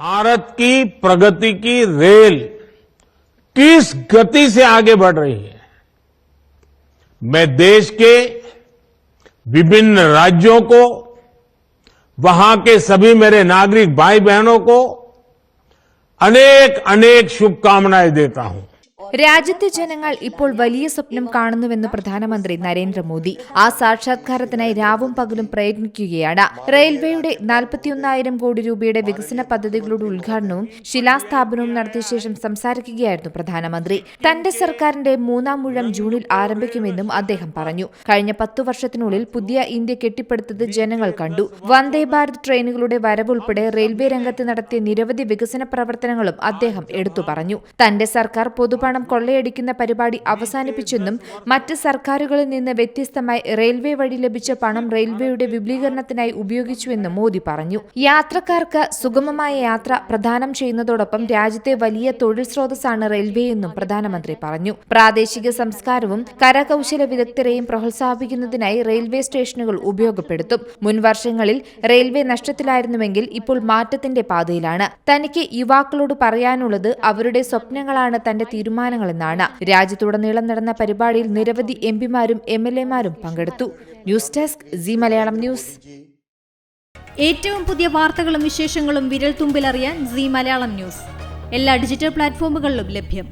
भारत की प्रगति की रेल किस गति से आगे बढ़ रही है? मैं देश के विभिन्न राज्यों को, वहाँ के सभी मेरे नागरिक भाई बहनों को अनेक अनेक शुभकामनाएँ देता हूँ। രാജ്യത്തെ ജനങ്ങൾ ഇപ്പോൾ വലിയ സ്വപ്നം കാണുന്നുവെന്ന് പ്രധാനമന്ത്രി നരേന്ദ്രമോദി. ആ സാക്ഷാത്കാരത്തിനായി രാവും പകലും പ്രയത്നിക്കുകയാണ്. റെയിൽവേയുടെ നാൽപ്പത്തിയൊന്നായിരം കോടി രൂപയുടെ വികസന പദ്ധതികളുടെ ഉദ്ഘാടനവും ശിലാസ്ഥാപനവും നടത്തിയ ശേഷം സംസാരിക്കുകയായിരുന്നു പ്രധാനമന്ത്രി. തന്റെ സർക്കാരിന്റെ മൂന്നാം മുഴം ജൂണിൽ ആരംഭിക്കുമെന്നും അദ്ദേഹം പറഞ്ഞു. കഴിഞ്ഞ പത്തു വർഷത്തിനുള്ളിൽ പുതിയ ഇന്ത്യ കെട്ടിപ്പടുത്തത് ജനങ്ങൾ കണ്ടു. വന്ദേ ഭാരത് ട്രെയിനുകളുടെ വരവുൾപ്പെടെ റെയിൽവേ രംഗത്ത് നടത്തിയ നിരവധി വികസന പ്രവർത്തനങ്ങളും അദ്ദേഹം എടുത്തു പറഞ്ഞു. തന്റെ സർക്കാർ പൊതുപണം കൊള്ളയടിക്കുന്ന പരിപാടി അവസാനിപ്പിച്ചെന്നും മറ്റ് സർക്കാരുകളിൽ നിന്ന് വ്യത്യസ്തമായി റെയിൽവേ വഴി ലഭിച്ച പണം റെയിൽവേയുടെ വിപുലീകരണത്തിനായി ഉപയോഗിച്ചുവെന്നും മോദി പറഞ്ഞു. യാത്രക്കാർക്ക് സുഗമമായ യാത്ര പ്രദാനം ചെയ്യുന്നതോടൊപ്പം രാജ്യത്തെ വലിയ തൊഴിൽ സ്രോതസ്സാണ് റെയിൽവേ എന്നും പ്രധാനമന്ത്രി പറഞ്ഞു. പ്രാദേശിക സംസ്കാരവും കരകൗശല വിദഗ്ധരെയും പ്രോത്സാഹിപ്പിക്കുന്നതിനായി റെയിൽവേ സ്റ്റേഷനുകൾ ഉപയോഗപ്പെടുത്തും. മുൻവർഷങ്ങളിൽ റെയിൽവേ നഷ്ടത്തിലായിരുന്നുവെങ്കിൽ ഇപ്പോൾ മാറ്റത്തിന്റെ പാതയിലാണ്. തനിക്ക് യുവാക്കളോട് പറയാനുള്ളത് അവരുടെ സ്വപ്നങ്ങളാണ് തന്റെ തീരുമാനങ്ങളെന്നാണ് രാജ്യത്തുടനീളം നടന്ന പരിപാടിയിൽ നിരവധി എം പിമാരും എം എൽ എമാരും പങ്കെടുത്തു. News desk G Malayalam news. ഏറ്റവും പുതിയ വാർത്തകളും വിശേഷങ്ങളും വിരൽ തുമ്പിലറിയാൻ സി മലയാളം ന്യൂസ്. എല്ലാ ഡിജിറ്റൽ പ്ലാറ്റ്ഫോമുകളിലും ലഭ്യം.